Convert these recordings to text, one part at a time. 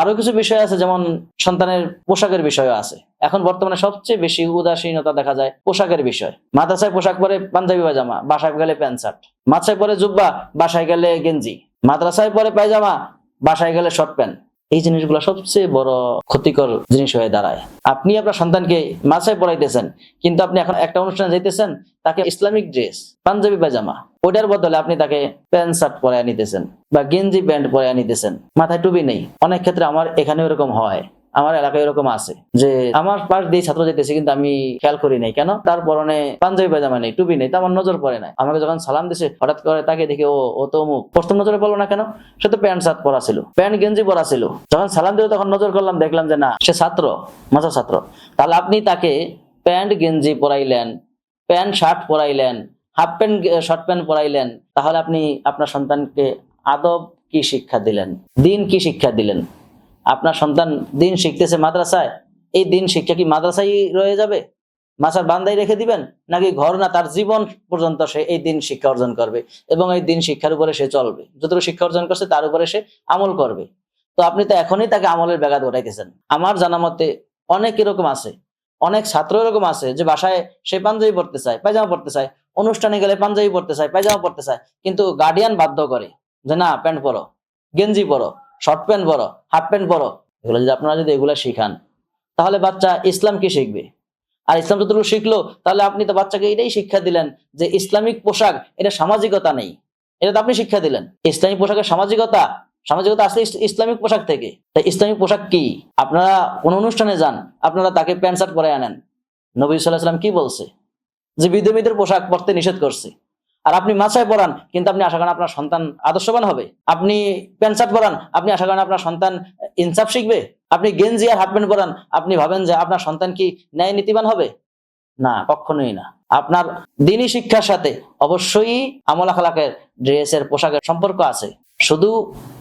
আরও কিছু বিষয় আছে, যেমন সন্তানের পোশাকের বিষয় আছে। এখন বর্তমানে সবচেয়ে বেশি উদাসীনতা দেখা যায় পোশাকের বিষয়। মাদ্রাসায় পোশাক পরে পাঞ্জাবি পায়জামা, বাসায় গেলে প্যান্ট শার্ট। মাদ্রাসায় পরে জুব্বা, বাসায় গেলে গেঞ্জি। মাদ্রাসায় পরে পায়জামা, বাসায় গেলে শর্ট প্যান্ট। এই জিনিসগুলো সবচেয়ে বড় ক্ষতিকর জিনিস হয়ে দাঁড়ায়। আপনি আপনার সন্তানকে মাসায় পড়াইতেছেন, কিন্তু আপনি এখন একটা অনুষ্ঠানে যাইতেছেন, তাকে ইসলামিক ড্রেস, পাঞ্জাবি পায়জামা ওটার বদলে আপনি তাকে প্যান্ট শার্ট পরে নিতেছেন বা গেঞ্জি প্যান্ট পরে নিতেছেন। মাথায় টুপি নেই। অনেক ক্ষেত্রে আমার এখানে এরকম হয়। আমার এলাকায় এরকম আছে যে আমার পাশ দিয়ে ছাত্র যেতেছে কিন্তু আমি খেয়াল করি নাই। কেন? তার পরনে পাঞ্জাবি পায়জামা নেই, টুপি নেই, তো আমার নজর পড়ে নাই। আমাকে যখন সালাম দিছে, হঠাৎ করে তাকে দেখে, ও ও তো মুখ প্রথম নজরে পড়ল না কেন? সে তো প্যান্ট শার্ট পরা ছিল, প্যান্ট গেঞ্জি পরা ছিল। যখন সালাম দিল, তখন নজর করলাম, দেখলাম যে না, সে ছাত্র মাসা ছাত্র। তাহলে আপনি তাকে প্যান্ট গেঞ্জি পরাইলেন, প্যান্ট শার্ট পরাইলেন হাফ প্যান্ট, শর্ট প্যান্ট পরাইলেন, তাহলে আপনি আপনার সন্তানকে আদব কি শিক্ষা দিলেন? দিন কি শিক্ষা দিলেন? আপনার সন্তান দিন শিখতেছে মাদ্রাসায়, এই দিন শিক্ষা কি মাদ্রাসায় রয়ে যাবে? মাসার বান্দাই রেখে দিবেন, নাকি ঘর না তার জীবন পর্যন্ত সে এই দিন শিক্ষা অর্জন করবে এবং এই দিন শিক্ষার উপরে সে চলবে? যতটুকু শিক্ষা অর্জন করছে, তার উপরে সে আমল করবে। তো আপনি তো এখনই তাকে আমলের ব্যাঘাত ঘটাইতেছেন। আমার জানা মতে অনেক এরকম আছে। অনেক ছাত্র এরকম আছে যে বাসায় সে পাঞ্জাবি পড়তে চায়, পায়জামা পড়তে চায়, অনুষ্ঠানে গেলে পাঞ্জাবি পড়তে চায়, পায়জামা পড়তে চায়, কিন্তু গার্ডিয়ান বাধ্য করে যে না প্যান্ট পরো, গেঞ্জি পরো শর্ট প্যান্ট পরো হাফ প্যান্ট পরো। এগুলো যদি আপনারা যদি এগুলো শিখান, তাহলে বাচ্চা ইসলাম কি শিখবে? আর ইসলাম যতটুকু শিখলো, তাহলে আপনি তো বাচ্চাকে এটাই শিক্ষা দিলেন যে ইসলামিক পোশাক, এটা সামাজিকতা নেই। এটা তো আপনি শিক্ষা দিলেন। ইসলামিক পোশাকের সামাজিকতা সামাজিকতা আসলে ইসলামিক পোশাক থেকে, তাই ইসলামিক পোশাক কি? আপনারা কোন অনুষ্ঠানে যান, আপনারা তাকে প্যান্ট শার্ট পরে আনেন। নবী সাল্লাহ সাল্লাম কি বলছে? যে বিধর্মীদের পোশাক পরতে নিষেধ করছে। আর আপনি মাছায় পড়ান কিন্তু আপনি আশা করেন আপনার সন্তান আদর্শবান হবে। আপনি প্যান্ট শার্ট পরান, আপনি আশা করেন আপনার সন্তান ইনসাফ শিখবে। আপনি গেঞ্জি আর হাফ প্যান্ট পরান, আপনি ভাবেন যে আপনার সন্তান কি ন্যায় নীতিবান হবে? না, কখনোই না। আপনার দিনী শিক্ষার সাথে অবশ্যই আমলা খালাকের ড্রেসের, পোশাকের সম্পর্ক আছে। শুধু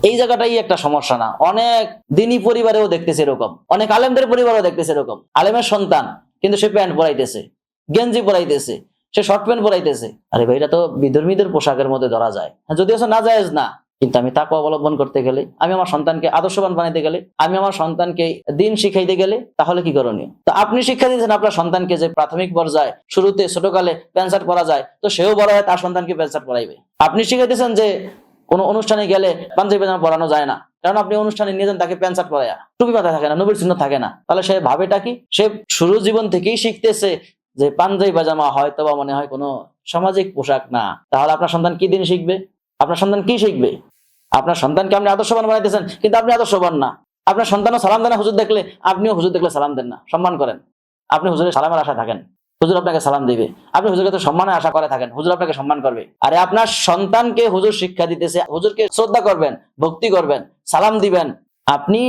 এই জায়গাটাই একটা সমস্যা না। অনেক দিনী পরিবারেও দেখতেছে এরকম। অনেক আলেমদের পরিবারেও দেখতেছে এরকম। আলেমের সন্তান কিন্তু সে প্যান্ট পরাইতেছে গেঞ্জি পরাইতেছে সে শর্ট প্যান্ট পরাইতেছে। আরে ভাই এটা তো বিধর্মীদের পোশাকের মধ্যে ধরা যায়। হ্যাঁ, যদিও না যায় না কিন্তু আমি তাকে অবলম্বন করতে গেলে আমি আমার সন্তানকে আদর্শবান বানাইতে গেলে আমি আমার সন্তানকে দিন শিখাইতে গেলে তাহলে কি করণীয়? তো আপনি শিক্ষা দিয়েছেন আপনার সন্তানকে যে প্রাথমিক পর্যায়ে শুরুতে ছোটকালে প্যান্ট শার্ট পরা যায় তো সেও বড় হয় তার সন্তানকে প্যান্ট শার্ট পরাইবে। আপনি শিখাইতেছেন যে কোনো অনুষ্ঠানে গেলে পাঞ্জাবি পাজামা পরানো যায় না। কারণ আপনি অনুষ্ঠানে নিয়ে যান, তাকে প্যান্ট শার্ট পরায়া। টুপি থাকে না নবীর চিহ্ন থাকে না। তাহলে সে ভাবেটা কি? সে শুরু জীবন থেকেই শিখতেছে যে পাঞ্জাবি পাজামা হয়তো বা মনে হয় কোনো সামাজিক পোশাক না। তাহলে আপনার সন্তান কি দিন শিখবে? আপনার সন্তান কি শিখবে? আপনার সন্তানকে আপনি আদর্শবান বানাইতেছেন, কিন্তু আপনি আদর্শবান না। আপনার সন্তানও সালাম দেন হুজুর দেখলে, আপনিও হুজুর দেখলে সালাম দেন না। সম্মান করেন। আপনি হুজুরের সালামের আশা থাকেন। হুজুর আপনাকে সালাম দিবে। আপনি হুজুরকে তো সম্মানের আশা করে থাকেন, হুজুর আপনাকে সম্মান করবে। আরে আপনার সন্তানকে হুজুর শিক্ষা দিতেছে, হুজুরকে শ্রদ্ধা করবেন, ভক্তি করবেন, সালাম দিবেন। আপনি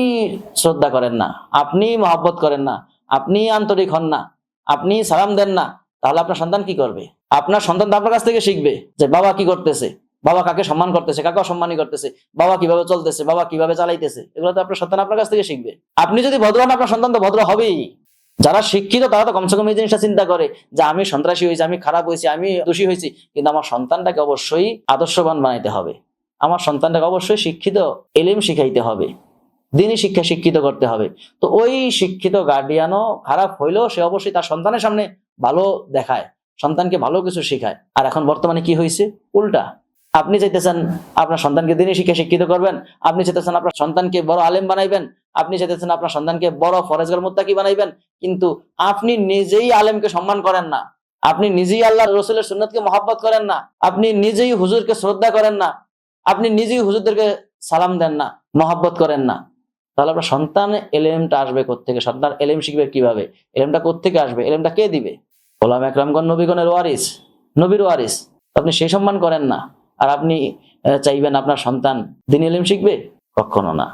শ্রদ্ধা করেন না, আপনি মহব্বত করেন না, আপনি আন্তরিক হন না, আপনি সালাম দেন না, তাহলে আপনার সন্তান কি করবে? আপনার সন্তান তো আপনার কাছ থেকে শিখবে যে বাবা কি করতেছে, বাবা কাকে সম্মান করতেছে, কাকে অসম্মানী করতেছে, বাবা কীভাবে চলতেছে, বাবা কীভাবে চালাইতেছে, এগুলো তো আপনার সন্তান আপনার কাছ থেকে শিখবে। আপনি যদি ভদ্র হন, আপনার সন্তান তো ভদ্র হবেই। যারা শিক্ষিত, তারা তো কমসে কম এই জিনিসটা চিন্তা করে যে আমি সন্ত্রাসী হয়েছি, আমি খারাপ হয়েছি, আমি দোষী হয়েছি। কিন্তু আমার সন্তানটাকে অবশ্যই আদর্শবান বানাইতে হবে। আমার সন্তানটাকে অবশ্যই শিক্ষিত, এলিম শিখাইতে হবে। দিনই শিক্ষা শিক্ষিত করতে হবে। তো ওই শিক্ষিত গার্ডিয়ানও খারাপ হইলেও সে অবশ্যই তার সন্তানের সামনে ভালো দেখায়, সন্তানকে ভালো কিছু শেখায়। আর এখন বর্তমানে কি হয়েছে? উল্টা। আপনি চাইতেছেন আপনার সন্তানকে দিনই শিক্ষা শিক্ষিত করবেন, আপনি চাইতেছেন আপনার সন্তানকে বড় আলেম বানাইবেন আপনি চাইতেছেন আপনার সন্তানকে বড় ফরেজগার মোত্তাকি বানাইবেন, কিন্তু আপনি নিজেই আলেমকে সম্মান করেন না। আপনি নিজেই আল্লাহ রসুলের সুন্নতকে মহাব্বত করেন না। আপনি নিজেই হুজুরকে শ্রদ্ধা করেন না। আপনি নিজেই হুজুরদেরকে সালাম দেন না, মহাব্বত করেন না। তাহলে আপনার সন্তান এলেমটা আসবে কোত্থেকে? সন্তান এলেম শিখবে কীভাবে? এলেমটা কোত্থেকে আসবে? এলেমটা কে দিবে? গোলাম একরামগণ, নবীগণের ওয়ারিস, নবীর ওয়ারিস। আপনি সেই সম্মান করেন না। আর আপনি চাইবেন আপনার সন্তান দিন এলেম শিখবে? কখনো না।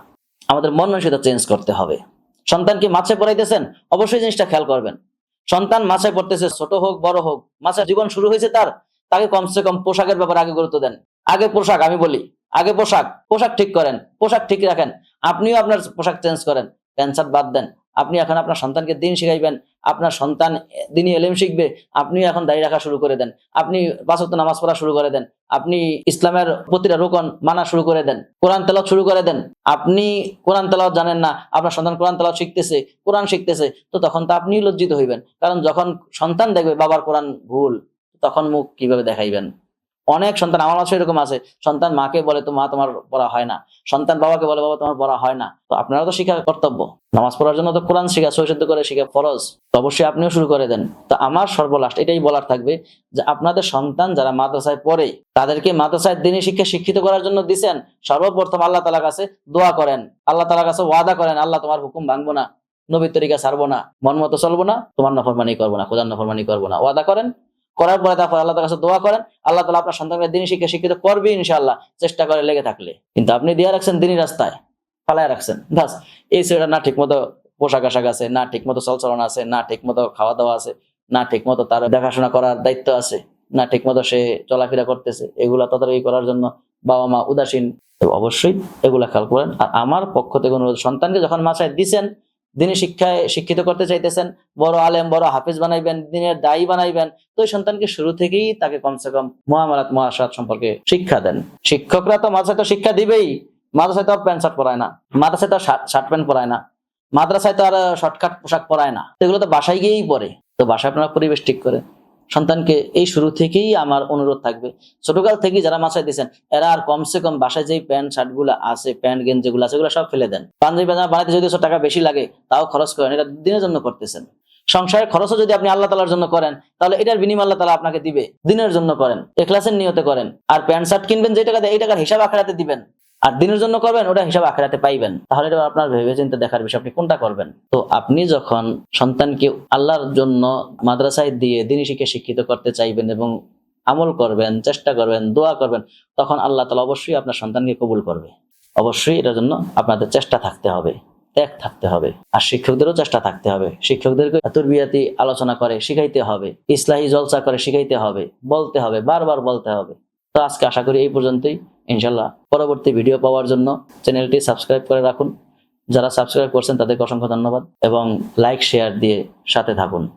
আমাদের মন চেঞ্জ করতে হবে। সন্তানকে মাছে পড়াইতেছেন? অবশ্যই জিনিসটা খেয়াল করবেন। সন্তান মাছে পড়তেছে, ছোট হোক, বড় হোক মাছের জীবন শুরু হয়েছে তার, তাকে কমসে কম পোশাকের ব্যাপারে আগে গুরুত্ব দেন। আগে পোশাক, আমি বলি, আগে পোশাক পোশাক ঠিক করেন, পোশাক ঠিক রাখেন, আপনিও আপনার পোশাক চেঞ্জ করেন। প্যান্ট বাদ দেন। আপনি এখন আপনার সন্তানকে দিন শিখাইবেন, আপনার সন্তান দিনই এলেম শিখবে, আপনি এখন দাঁড়িয়ে রাখা শুরু করে দেন, আপনি পাঁচক্ত নামাজ পড়া শুরু করে দেন, আপনি ইসলামের প্রতিটা রোকন মানা শুরু করে দেন, কোরআন তেলাওয়াত শুরু করে দেন। আপনি কোরআন তেলাওয়াত জানেন না, আপনার সন্তান কোরআন তেলাওয়াত শিখতেছে, কোরআন শিখতেছে, তো তখন তো আপনি লজ্জিত হইবেন। কারণ যখন সন্তান দেখবে বাবার কোরআন ভুল, তখন মুখ কীভাবে দেখাইবেন? অনেক সন্তান, আমার মাসে এরকম আছে। সন্তান মাকে বলে, তো মা, তোমার পড়া হয় না। সন্তান বাবাকে বলে, বাবা, তোমার পড়া হয় না। তো আপনারা তো শিখা কর্তব্য। নামাজ পড়ার জন্য তো কোরআন শিখা সৈশুদ্ধ করে শিখা ফরজ। তো অবশ্যই আপনিও শুরু করে দেন। তো আমার সর্বলাস্ট এটাই বলার থাকবে যে, আপনাদের সন্তান যারা মাদ্রাসায় পড়ে, তাদেরকে মাদ্রাসায় দিনী শিক্ষা শিক্ষিত করার জন্য দিছেন। সর্বপ্রথম আল্লাহ তালার কাছে দোয়া করেন। আল্লাহ তালার কাছে ওয়াদা করেন, আল্লাহ, তোমার হুকুম ভাঙবো না। নবীর তরিকা ছাড়বো না। মন মতো চলবো না। তোমার নফরমানি করব না। খোদার নফরমানি করব না। ওয়াদা করেন। করার পরে তারপর আল্লাহ কাছে দোয়া করেন, আল্লাহ তালা আপনার সন্তানকে দিনী শিক্ষা শিক্ষিত করবে ইনশাআল্লাহ, চেষ্টা করে লেগে থাকলে। কিন্তু আপনি দিয়ে রাখছেন দিনী রাস্তায়, ফালায় রাখছেন বাস এই ছেলেটা না ঠিক মতো পোশাক আশাক আছে, না ঠিক মতো চলচলন আছে, না ঠিক মতো খাওয়া দাওয়া আছে, না ঠিক মতো তার দেখাশোনা করার দায়িত্ব আছে, না ঠিক মতো সে চলাফেরা করতেছে, এগুলা তদারকি করার জন্য বাবা মা উদাসীন। অবশ্যই এগুলা খেয়াল করেন। আর আমার পক্ষ থেকে অনুরোধ, সন্তানকে যখন মাসায় দিছেন দিনী শিক্ষায় শিক্ষিত করতে চাইতেছেন, বড় আলেম, বড় হাফিজ বানাইবেন, দিনের দায়ী বানাইবেন, তো ওই সন্তানকে শুরু থেকেই তাকে কমসে কম মহামারাত মহাসাদ সম্পর্কে শিক্ষা দেন। শিক্ষকরা তো মাদ্রাসায় তো শিক্ষা দিবেই, মাদ্রাসায় তো আর প্যান্ট শার্ট পরায় না, মাদ্রাসায় তো শার্ট প্যান্ট পরায় না, মাদ্রাসায় তো আর শর্টকাট পোশাক পরায় না এগুলো তো বাসায় গিয়েই পরে, তো বাসায় আপনারা পরিবেশ ঠিক করে সন্তানকে এই শুরু থেকেই আমার অনুরোধ থাকবে। ছোটকাল থেকেই যারা মাছায় দিয়েছেন এরা আর কমসে কম বাসায় যেই প্যান্ট শার্টগুলো আছে, প্যান্ট, গেঞ্জি গুলো আছে সব ফেলে দেন। পাঞ্জাবি পাজামা বানাতে যদি টাকা বেশি লাগে, তাও খরচ করেন। এটা দিনের জন্য করতেছেন। সংসারের খরচও যদি আপনি আল্লাহ তালার জন্য করেন, তাহলে এটার বিনিময় আল্লাহ তালা আপনাকে দিবে। দিনের জন্য করেন। এখলাসের নিয়তে করেন। আর প্যান্ট, শার্ট কিনবেন যে টাকা দেয় এই টাকার হিসাব আখড়াতে দিবেন। আর দিনের জন্য করবেন, ওটা হিসাব আখড়াতে পাইবেন। তাহলে এটা আপনার ভেবে চিন্তে দেখার বিষয়, আপনি কোনটা করবেন? তো আপনি যখন সন্তানকে আল্লাহর জন্য মাদ্রাসায় দিয়ে দিনী শিক্ষা শিক্ষিত করতে চাইবেন এবং আমল করবেন, চেষ্টা করবেন, দোয়া করবেন, তখন আল্লাহ তালা অবশ্যই আপনার সন্তানকে কবুল করবে। অবশ্যই এটার জন্য আপনাদের চেষ্টা থাকতে হবে, ত্যাগ থাকতে হবে, আর শিক্ষকদেরও চেষ্টা থাকতে হবে। শিক্ষকদেরকে তুরবিয়াতি আলোচনা করে শিখাইতে হবে, ইসলাহি জলসা করে শিখাইতে হবে, বলতে হবে, বারবার বলতে হবে। তো আজকে আশা করি এই পর্যন্তই। ইনশাল্লাহ পরবর্তী ভিডিও পাওয়ার জন্য চ্যানেলটি সাবস্ক্রাইব করে রাখুন। যারা সাবস্ক্রাইব করছেন তাদেরকে অসংখ্য ধন্যবাদ এবং লাইক শেয়ার দিয়ে সাথে থাকুন।